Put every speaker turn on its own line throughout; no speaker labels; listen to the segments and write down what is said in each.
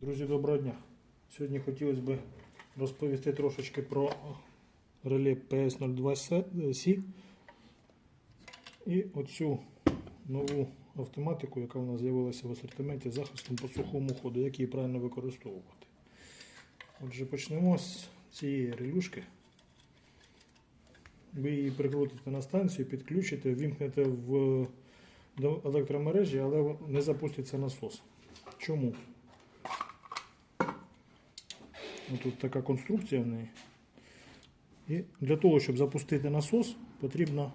Друзі, доброго дня. Сьогодні хотілося б розповісти трошечки про реле PS02C і оцю нову автоматику, яка у нас з'явилася в асортименті захистом по сухому ходу, як її правильно використовувати. Отже, почнемо з цієї релюшки. Ви її прикрутите на станцію, підключите, вімкнете в електромережі, але не запуститься насос. Чому? Ну, Тут така конструкція в неї. І для того, щоб запустити насос, потрібно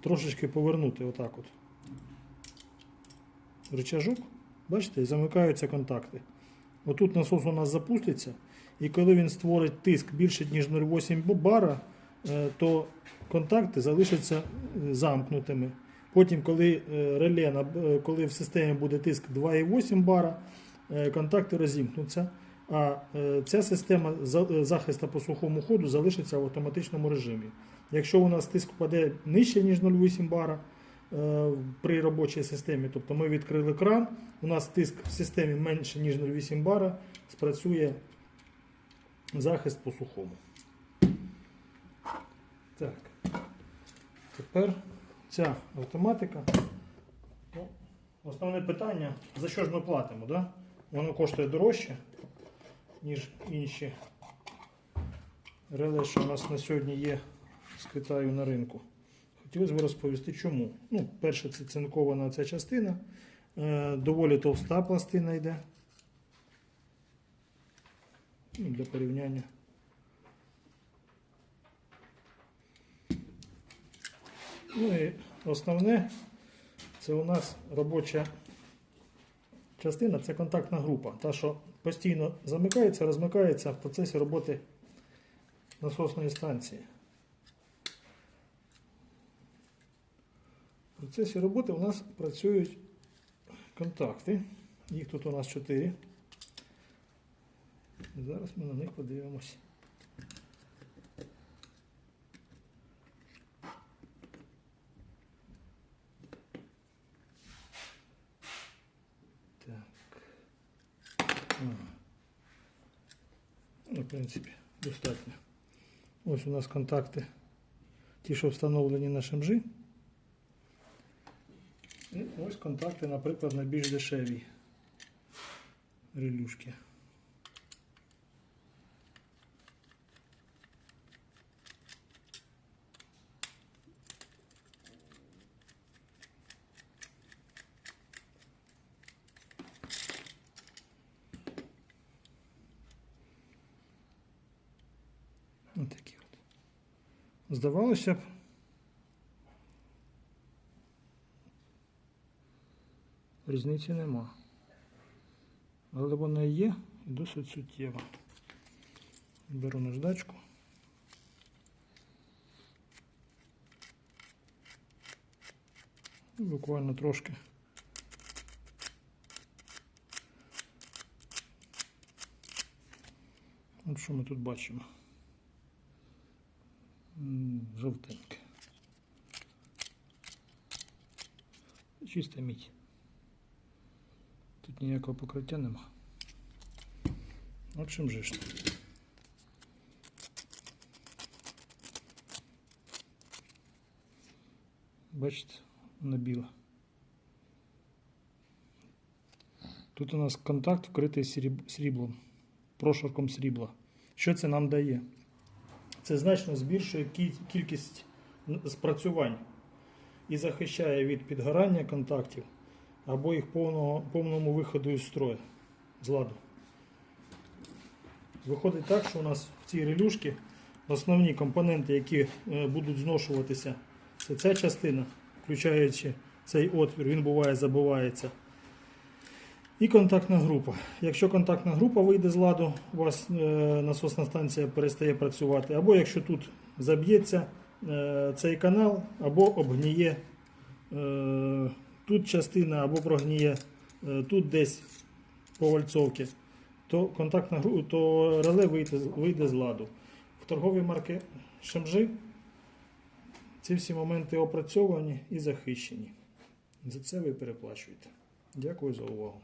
трошечки повернути отак от. Рычажок, бачите, замикаються контакти. Отут насос у нас запуститься, і коли він створить тиск більше, ніж 0,8 бара, е, то контакти залишаться е, замкнутими. Потім, коли е, реле, коли в системі буде тиск 2,8 бара, контакти розімкнуться. А е, ця система е, захисту по сухому ходу залишиться в автоматичному режимі. Якщо у нас тиск впаде нижче, ніж 0,8 бара е, при робочій системі, тобто ми відкрили кран, у нас тиск в системі менше, ніж 0,8 бара, спрацює захист по сухому. Так. Тепер ця автоматика. Ну, основне питання, за що ж ми платимо? Да? Воно коштує дорожче, ніж інші реле, що у нас на сьогодні є з Китаю на ринку. Хотілося б розповісти, чому. Ну, перше, це цинкована ця частина. Е, доволі товста пластина йде. Ну, для порівняння. Ну і основне, це у нас робоча частина, це контактна група. Та, що постійно замикається, розмикається в процесі роботи насосної станції. В процесі роботи у нас працюють контакти. Їх тут у нас 4. Зараз ми на них подивимось. В принципі, достатньо. Ось у нас контакти, ті, що встановлені на шемжі. І ось контакти, наприклад, на більш дешевій релюшки. Ось такі от. Здавалося б, різниці нема. Але вона є і досить суттєва. Беру наждачку. Буквально трошки. От що ми тут бачимо. Жовтеньке. Чиста мідь. Тут ніякого покриття нема. От чим же ж. Бачите, вона біла. Тут у нас контакт вкритий сріб- сріблом, прошарком срібла. Що це нам дає? Це значно збільшує кількість спрацювань і захищає від підгорання контактів або їх повного, повному виходу із строю з ладу. Виходить так, що у нас в цій релюшці основні компоненти, які е, будуть зношуватися, це ця частина, включаючи цей отвір, він буває забивається. І контактна група. Якщо контактна група вийде з ладу, у вас е, насосна станція перестає працювати, або якщо тут заб'ється е, цей канал, або обгніє е, тут частина, або прогніє тут десь по вальцовці, то контактна група, то реле вийде, вийде з ладу. В торговій марки Шемжи ці всі моменти опрацьовані і захищені. За це ви переплачуєте. Дякую за увагу.